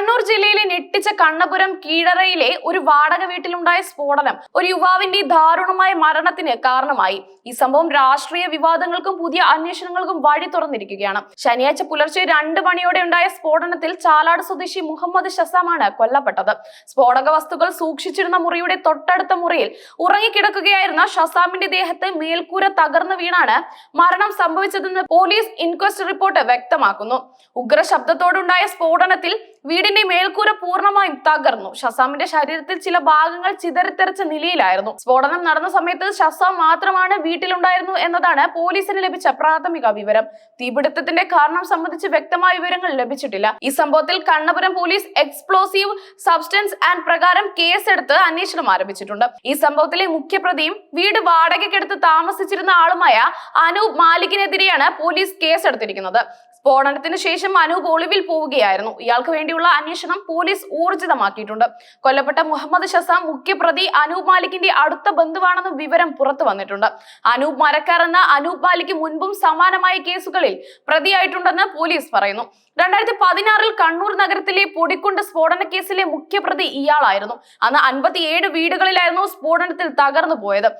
കണ്ണൂർ ജില്ലയിലെ ഞെട്ടിച്ച കണ്ണപുരം കീഴറയിലെ ഒരു വാടക വീട്ടിലുണ്ടായ സ്ഫോടനം ഒരു യുവാവിന്റെ ദാരുണമായ മരണത്തിന് കാരണമായി. ഈ സംഭവം രാഷ്ട്രീയ വിവാദങ്ങൾക്കും പുതിയ അന്വേഷണങ്ങൾക്കും വഴി തുറന്നിരിക്കുകയാണ്. ശനിയാഴ്ച പുലർച്ചെ രണ്ട് മണിയോടെ ഉണ്ടായ സ്ഫോടനത്തിൽ ചാലാട് സ്വദേശി മുഹമ്മദ് ഷസാമാണ് കൊല്ലപ്പെട്ടത്. സ്ഫോടക വസ്തുക്കൾ സൂക്ഷിച്ചിരുന്ന മുറിയുടെ തൊട്ടടുത്ത മുറിയിൽ ഉറങ്ങിക്കിടക്കുകയായിരുന്ന ഷസാമിന്റെ ദേഹത്തെ മേൽക്കൂര തകർന്നു വീണാണ് മരണം സംഭവിച്ചതെന്ന് പോലീസ് ഇൻക്വസ്റ്റ് റിപ്പോർട്ട് വ്യക്തമാക്കുന്നു. ഉഗ്ര ശബ്ദത്തോടുണ്ടായ സ്ഫോടനത്തിൽ വീടിന്റെ മേൽക്കൂര പൂർണമായും തകർന്നു. ഷസാമിന്റെ ശരീരത്തിൽ ചില ഭാഗങ്ങൾ ചിതറിത്തെറിച്ച നിലയിലായിരുന്നു. സ്ഫോടനം നടന്ന സമയത്ത് ഷസാം മാത്രമാണ് വീട്ടിലുണ്ടായിരുന്നു എന്നതാണ് പോലീസിന് ലഭിച്ച പ്രാഥമിക വിവരം. തീപിടുത്തത്തിന്റെ കാരണം സംബന്ധിച്ച് വ്യക്തമായ വിവരങ്ങൾ ലഭിച്ചിട്ടില്ല. ഈ സംഭവത്തിൽ Kannapuram police explosive substance and പ്രകാരം കേസെടുത്ത് അന്വേഷണം ആരംഭിച്ചിട്ടുണ്ട്. ഈ സംഭവത്തിലെ മുഖ്യപ്രതിയും വീട് വാടകയ്ക്കെടുത്ത് താമസിച്ചിരുന്ന ആളുമായ അനൂപ് മാലിക്കിനെതിരെയാണ് പോലീസ് കേസെടുത്തിരിക്കുന്നത്. സ്ഫോടനത്തിന് ശേഷം അനൂപ് ഒളിവിൽ പോവുകയായിരുന്നു. ഇയാൾക്ക് വേണ്ടിയുള്ള അന്വേഷണം പോലീസ് ഊർജിതമാക്കിയിട്ടുണ്ട്. കൊല്ലപ്പെട്ട മുഹമ്മദ് ഷസാം മുഖ്യപ്രതി അനൂപ് മാലിക്കിന്റെ അടുത്ത ബന്ധുവാണെന്ന് വിവരം പുറത്തു വന്നിട്ടുണ്ട്. അനൂപ് മരക്കാർ എന്ന അനൂപ് മാലിക് മുൻപും സമാനമായ കേസുകളിൽ പ്രതിയായിട്ടുണ്ടെന്ന് പോലീസ് പറയുന്നു. രണ്ടായിരത്തി പതിനാറിൽ കണ്ണൂർ നഗരത്തിലെ പൊടിക്കുണ്ട് സ്ഫോടന കേസിലെ മുഖ്യപ്രതി ഇയാളായിരുന്നു. അന്ന് അൻപത്തിയേഴ് വീടുകളിലായിരുന്നു സ്ഫോടനത്തിൽ തകർന്നു പോയത്